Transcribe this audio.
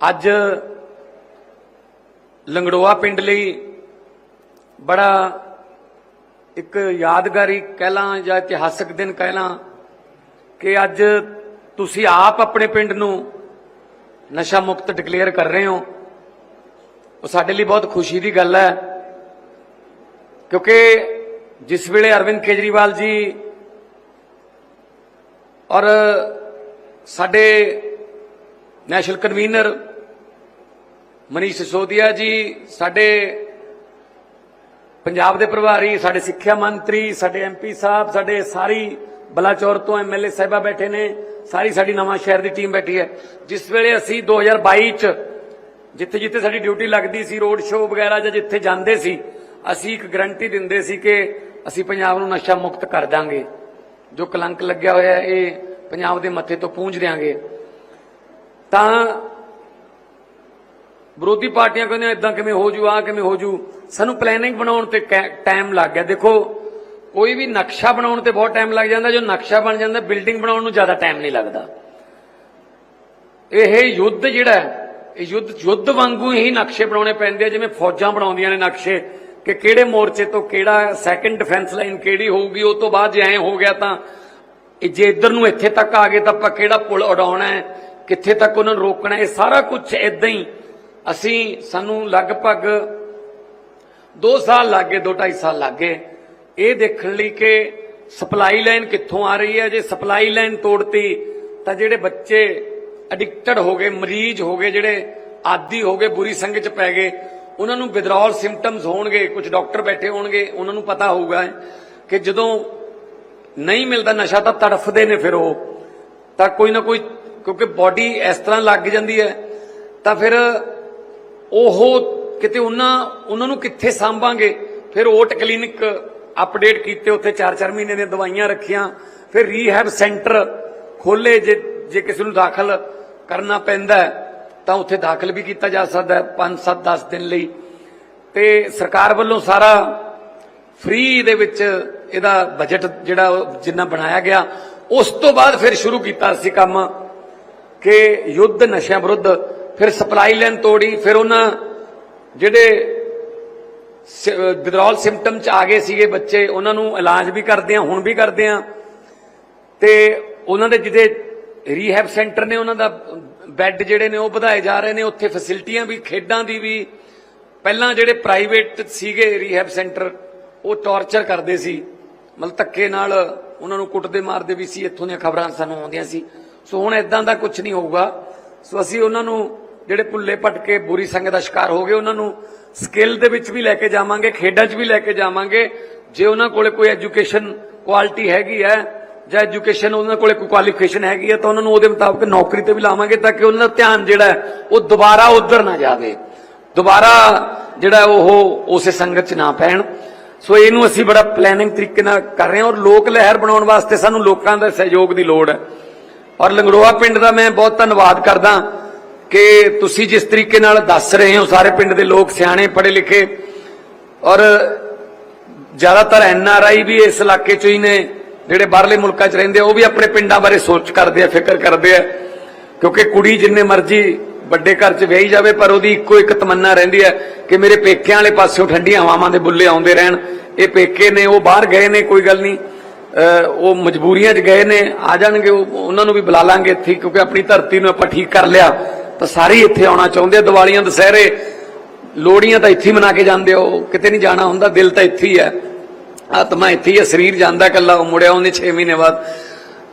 ਅੱਜ ਲੰਗੜੋਆ ਪਿੰਡ ਲਈ ਬੜਾ ਇੱਕ ਯਾਦਗਾਰੀ ਕਹਿ ਲਾਂ ਜਾਂ ਇਤਿਹਾਸਕ ਦਿਨ ਕਹਿ ਲਾਂ ਕਿ ਅੱਜ ਤੁਸੀਂ ਆਪ ਆਪਣੇ ਪਿੰਡ ਨੂੰ ਨਸ਼ਾ ਮੁਕਤ ਡਿਕਲੇਅਰ ਕਰ ਰਹੇ ਹੋ। ਉਹ ਸਾਡੇ ਲਈ ਬਹੁਤ ਖੁਸ਼ੀ ਦੀ ਗੱਲ ਹੈ ਕਿਉਂਕਿ ਜਿਸ ਵੇਲੇ ਅਰਵਿੰਦ ਕੇਜਰੀਵਾਲ ਜੀ ਔਰ ਸਾਡੇ ਨੈਸ਼ਨਲ ਕਨਵੀਨਰ ਮਨੀਸ਼ ਸਿਸੋਦੀਆ ਜੀ, ਸਾਡੇ ਪੰਜਾਬ ਦੇ ਪ੍ਰਭਾਰੀ, ਸਾਡੇ ਸਿੱਖਿਆ ਮੰਤਰੀ, ਸਾਡੇ ਐਮਪੀ ਸਾਹਿਬ, ਸਾਡੇ ਸਾਰੀ ਬਲਾਚੌਰ ਤੋਂ ਐਮਐਲਏ ਸਾਹਿਬਾ ਬੈਠੇ ਨੇ, ਸਾਰੀ ਸਾਡੀ ਨਵਾਂ ਸ਼ਹਿਰ ਦੀ ਟੀਮ ਬੈਠੀ ਹੈ। ਜਿਸ ਵੇਲੇ ਅਸੀਂ 2022 ਚ ਜਿੱਥੇ ਜਿੱਥੇ ਸਾਡੀ ਡਿਊਟੀ ਲੱਗਦੀ ਸੀ, ਰੋਡ ਸ਼ੋਅ ਵਗੈਰਾ ਜਾਂ ਜਿੱਥੇ ਜਾਂਦੇ ਸੀ, ਅਸੀਂ ਇੱਕ ਗਰੰਟੀ ਦਿੰਦੇ ਸੀ ਕਿ ਅਸੀਂ ਪੰਜਾਬ ਨੂੰ ਨਸ਼ਾ ਮੁਕਤ ਕਰ ਦਾਂਗੇ। ਜੋ ਕਲੰਕ ਲੱਗਿਆ ਹੋਇਆ ਇਹ ਪੰਜਾਬ ਦੇ ਮੱਥੇ ਤੋਂ ਪੂੰਝ ਦਿਆਂਗੇ। ਤਾਂ ਵਿਰੋਧੀ ਪਾਰਟੀਆਂ ਕਹਿੰਦੀਆਂ ਇਦਾਂ ਕਿਵੇਂ ਹੋ ਜੂ ਆ ਕਿਵੇਂ ਹੋ ਜੂ? ਸਾਨੂੰ ਪਲੈਨਿੰਗ ਬਣਾਉਣ ਤੇ ਟਾਈਮ ਲੱਗ ਗਿਆ। ਦੇਖੋ, ਕੋਈ ਵੀ ਨਕਸ਼ਾ ਬਣਾਉਣ ਤੇ ਬਹੁਤ ਟਾਈਮ ਲੱਗ ਜਾਂਦਾ। ਜੋ ਨਕਸ਼ਾ ਬਣ ਜਾਂਦਾ ਬਿਲਡਿੰਗ ਬਣਾਉਣ ਨੂੰ ਜ਼ਿਆਦਾ ਟਾਈਮ ਨਹੀਂ ਲੱਗਦਾ। ਇਹ ਯੁੱਧ ਜਿਹੜਾ ਇਹ ਯੁੱਧ ਯੁੱਧ ਵਾਂਗੂ ਹੀ ਨਕਸ਼ੇ ਬਣਾਉਣੇ ਪੈਂਦੇ ਆ, ਜਿਵੇਂ ਫੌਜਾਂ ਬਣਾਉਂਦੀਆਂ ਨੇ ਨਕਸ਼ੇ, ਕਿ ਕਿਹੜੇ ਮੋਰਚੇ ਤੋਂ ਕਿਹੜਾ ਸੈਕੰਡ ਡਿਫੈਂਸ ਲਾਈਨ ਕਿਹੜੀ ਹੋਊਗੀ, ਉਹ ਤੋਂ ਬਾਅਦ ਜੇ ਐਂ ਹੋ ਗਿਆ ਤਾਂ ਜੇ ਇੱਧਰ ਨੂੰ ਇੱਥੇ ਤੱਕ ਆ ਗਏ ਤਾਂ ਆਪਾਂ ਕਿਹੜਾ ਪੁਲ ਉਡਾਉਣਾ ਹੈ? ਕਿੱਥੇ ਤੱਕ ਉਹਨਾਂ ਨੂੰ ਰੋਕਣਾ, ਇਹ ਸਾਰਾ ਕੁਝ ਇਦਾਂ ਹੀ ਅਸੀਂ ਸਾਨੂੰ ਲਗਭਗ 2 ਸਾਲ ਲੱਗ ਗਏ 2.5 ਸਾਲ ਲੱਗ ਗਏ। ਇਹ ਦੇਖਣ ਲਈ ਕਿ ਸਪਲਾਈ ਲਾਈਨ ਕਿੱਥੋਂ ਆ ਰਹੀ ਹੈ, ਜੇ ਸਪਲਾਈ ਲਾਈਨ ਤੋੜਤੀ ਤਾਂ ਜਿਹੜੇ ਬੱਚੇ ਐਡਿਕਟਡ ਹੋ ਗਏ, ਮਰੀਜ਼ ਹੋ ਗਏ, ਜਿਹੜੇ ਆਦੀ ਹੋ ਗਏ, ਬੁਰੀ ਸੰਗਤ ਚ ਪੈ ਗਏ, ਉਹਨਾਂ ਨੂੰ ਵਿਦਰੋਲ ਸਿੰਪਟਮਸ ਹੋਣਗੇ ਕੁਝ ਡਾਕਟਰ ਬੈਠੇ ਹੋਣਗੇ, ਉਹਨਾਂ ਨੂੰ ਪਤਾ ਹੋਊਗਾ ਕਿ ਜਦੋਂ ਨਹੀਂ ਮਿਲਦਾ ਨਸ਼ਾ ਤਾਂ ਤੜਫਦੇ ਨੇ ਫਿਰ ਉਹ। ਤਾਂ ਕੋਈ ਨਾ ਕੋਈ ਕਿਉਂਕਿ ਬਾਡੀ ਇਸ ਤਰ੍ਹਾਂ ਲੱਗ ਜਾਂਦੀ ਹੈ, ਤਾਂ ਫਿਰ ਉਹ ਕਿਤੇ ਉਹਨਾਂ ਉਹਨਾਂ ਨੂੰ ਕਿੱਥੇ ਸਾਂਭਾਂਗੇ? ਫਿਰ ਓਟ ਕਲੀਨਿਕ ਅਪਡੇਟ ਕੀਤੇ, ਉੱਥੇ 4-4 ਮਹੀਨੇ ਦੀਆਂ ਦਵਾਈਆਂ ਰੱਖੀਆਂ, ਫਿਰ ਰੀਹੈਬ ਸੈਂਟਰ ਖੋਲੇ ਜੇ ਜੇ ਕਿਸੇ ਨੂੰ ਦਾਖਲ ਕਰਨਾ ਪੈਂਦਾ ਤਾਂ ਉੱਥੇ ਦਾਖਲ ਵੀ ਕੀਤਾ ਜਾ ਸਕਦਾ ਹੈ 5-7 10 ਦਿਨ ਲਈ। ਤੇ ਸਰਕਾਰ ਵੱਲੋਂ ਸਾਰਾ ਫ੍ਰੀ ਦੇ ਵਿੱਚ ਇਹਦਾ ਬਜਟ ਜਿਹੜਾ ਜਿੰਨਾ ਬਣਾਇਆ ਗਿਆ, ਉਸ ਤੋਂ ਬਾਅਦ ਫਿਰ ਸ਼ੁਰੂ ਕੀਤਾ ਅਸੀਂ ਕੰਮ। ਕਿ ਯੁੱਧ ਨਸ਼ਿਆਂ ਵਿਰੁੱਧ ਫਿਰ ਸਪਲਾਈ ਲਾਈਨ ਤੋੜੀ, ਫਿਰ ਉਹਨਾਂ ਜਿਹੜੇ ਵਿਦਰੋਲ ਸਿੰਪਟਮ ਚ ਆ ਗਏ ਸੀਗੇ ਬੱਚੇ, ਉਹਨਾਂ ਨੂੰ ਇਲਾਜ ਵੀ ਕਰਦੇ ਆ, ਹੁਣ ਵੀ ਕਰਦੇ ਆ। ਤੇ ਉਹਨਾਂ ਦੇ ਜਿਹਦੇ ਰੀਹੈਬ ਸੈਂਟਰ ਨੇ ਉਹਨਾਂ ਦਾ ਬੈੱਡ ਜਿਹੜੇ ਨੇ ਉਹ ਵਧਾਏ ਜਾ ਰਹੇ ਨੇ, ਉੱਥੇ ਫੈਸਿਲਿਟੀਆਂ ਵੀ, ਖੇਡਾਂ ਦੀ ਵੀ। ਪਹਿਲਾਂ ਜਿਹੜੇ ਪ੍ਰਾਈਵੇਟ ਸੀਗੇ ਰੀਹੈਬ ਸੈਂਟਰ ਉਹ ਟੌਰਚਰ ਕਰਦੇ ਸੀ। ਮਤਲਬ ਧੱਕੇ ਨਾਲ ਉਹਨਾਂ ਨੂੰ ਕੁੱਟਦੇ ਮਾਰਦੇ ਵੀ ਸੀ, ਇੱਥੋਂ ਦੀਆਂ ਖਬਰਾਂ ਸਾਨੂੰ ਆਉਂਦੀਆਂ ਸੀ। ਸੋ ਹੁਣ ਇਦਾਂ ਦਾ ਕੁਝ ਨਹੀਂ ਹੋਊਗਾ। ਸੋ ਅਸੀਂ ਉਹਨਾਂ ਨੂੰ ਜਿਹੜੇ ਭੁੱਲੇ ਭਟਕੇ ਬੁਰੀ ਸੰਗਤ ਦਾ ਸ਼ਿਕਾਰ ਹੋ ਗਏ, ਉਹਨਾਂ ਨੂੰ ਸਕਿੱਲ ਦੇ ਵਿੱਚ ਵੀ ਲੈ ਕੇ ਜਾਵਾਂਗੇ, ਖੇਡਾਂ 'ਚ ਵੀ ਲੈ ਕੇ ਜਾਵਾਂਗੇ। ਜੇ ਉਹਨਾਂ ਕੋਲੇ ਕੋਈ ਐਜੂਕੇਸ਼ਨ ਕੁਆਲਿਟੀ ਹੈਗੀ ਹੈ, ਜਾਂ ਐਜੂਕੇਸ਼ਨ ਉਹਨਾਂ ਕੋਲੇ ਕੋਈ ਕੁਆਲੀਫਿਕੇਸ਼ਨ ਹੈਗੀ ਹੈ, ਤਾਂ ਉਹਨਾਂ ਨੂੰ ਉਹਦੇ ਮੁਤਾਬਕ ਨੌਕਰੀ ਤੇ ਵੀ ਲਾਵਾਂਗੇ ਤਾਂ ਕਿ ਉਹਨਾਂ ਦਾ ਧਿਆਨ ਜਿਹੜਾ ਉਹ ਦੁਬਾਰਾ ਉਧਰ ਨਾ ਜਾਵੇ। ਦੁਬਾਰਾ ਜਿਹੜਾ ਉਹ ਉਸੇ ਸੰਗਤ 'ਚ ਨਾ ਪੈਣ। ਸੋ ਇਹਨੂੰ ਅਸੀਂ ਬੜਾ ਪਲੈਨਿੰਗ ਤਰੀਕੇ ਨਾਲ ਕਰ ਰਹੇ ਹਾਂ ਔਰ ਲੋਕ ਲਹਿਰ ਬਣਾਉਣ ਵਾਸਤੇ ਸਾਨੂੰ ਲੋਕਾਂ ਦਾ ਸਹਿਯੋਗ ਦੀ ਲੋੜ ਹੈ। ਔਰ ਲੰਗੜੋਆ ਪਿੰਡ ਦਾ ਮੈਂ ਬਹੁਤ ਧੰਨਵਾਦ ਕਰਦਾ ਕਿ ਤੁਸੀਂ ਜਿਸ ਤਰੀਕੇ ਨਾਲ ਦੱਸ ਰਹੇ ਹੋ, ਸਾਰੇ ਪਿੰਡ ਦੇ ਲੋਕ ਸਿਆਣੇ, ਪੜ੍ਹੇ ਲਿਖੇ, ਔਰ ਜ਼ਿਆਦਾਤਰ ਐਨ ਆਰ ਆਈ ਵੀ ਇਸ ਇਲਾਕੇ 'ਚੋਂ ਹੀ ਨੇ, ਜਿਹੜੇ ਬਾਹਰਲੇ ਮੁਲਕਾਂ 'ਚ ਰਹਿੰਦੇ ਆ, ਉਹ ਵੀ ਆਪਣੇ ਪਿੰਡਾਂ ਬਾਰੇ ਸੋਚ ਕਰਦੇ ਆ, ਫਿਕਰ ਕਰਦੇ ਆ, ਕਿਉਂਕਿ ਕੁੜੀ ਜਿੰਨੇ ਮਰਜ਼ੀ ਵੱਡੇ ਘਰ 'ਚ ਵਿਆਹੀ ਜਾਵੇ, ਪਰ ਉਹਦੀ ਇੱਕੋ ਇੱਕ ਤਮੰਨਾ ਰਹਿੰਦੀ ਹੈ ਕਿ ਮੇਰੇ ਪੇਕਿਆਂ ਵਾਲੇ ਪਾਸਿਓਂ ਠੰਡੀਆਂ ਹਵਾਵਾਂ ਦੇ ਬੁੱਲੇ ਆਉਂਦੇ ਰਹਿਣ। ਇਹ ਪੇਕੇ ਨੇ, ਉਹ ਬਾਹਰ ਗਏ ਨੇ, ਕੋਈ ਗੱਲ ਨਹੀਂ। ਉਹ ਮਜਬੂਰੀਆਂ 'ਚ ਗਏ ਨੇ, ਆ ਜਾਣਗੇ ਉਹਨਾਂ ਨੂੰ ਵੀ ਬੁਲਾ ਲਾਂਗੇ ਇੱਥੇ, ਕਿਉਂਕਿ ਆਪਣੀ ਧਰਤੀ ਨੂੰ ਆਪਾਂ ਠੀਕ ਕਰ ਲਿਆ। ਤਾਂ ਸਾਰੇ ਹੀ ਇੱਥੇ ਆਉਣਾ ਚਾਹੁੰਦੇ ਆ, ਦੀਵਾਲੀਆਂ, ਦੁਸਹਿਰੇ। ਲੋੜੀਆਂ ਤਾਂ ਇੱਥੇ ਹੀ ਮਨਾ ਕੇ ਜਾਂਦੇ ਹੋ ਕਿਤੇ ਨਹੀਂ ਜਾਣਾ ਹੁੰਦਾ, ਦਿਲ ਤਾਂ ਇੱਥੇ ਹੀ ਹੈ। ਆਤਮਾ ਇੱਥੇ ਹੀ ਹੈ, ਸਰੀਰ ਜਾਂਦਾ ਕੱਲਾ ਉਹ ਮੁੜਿਆ ਉਹਨੇ 6 ਮਹੀਨੇ ਬਾਅਦ।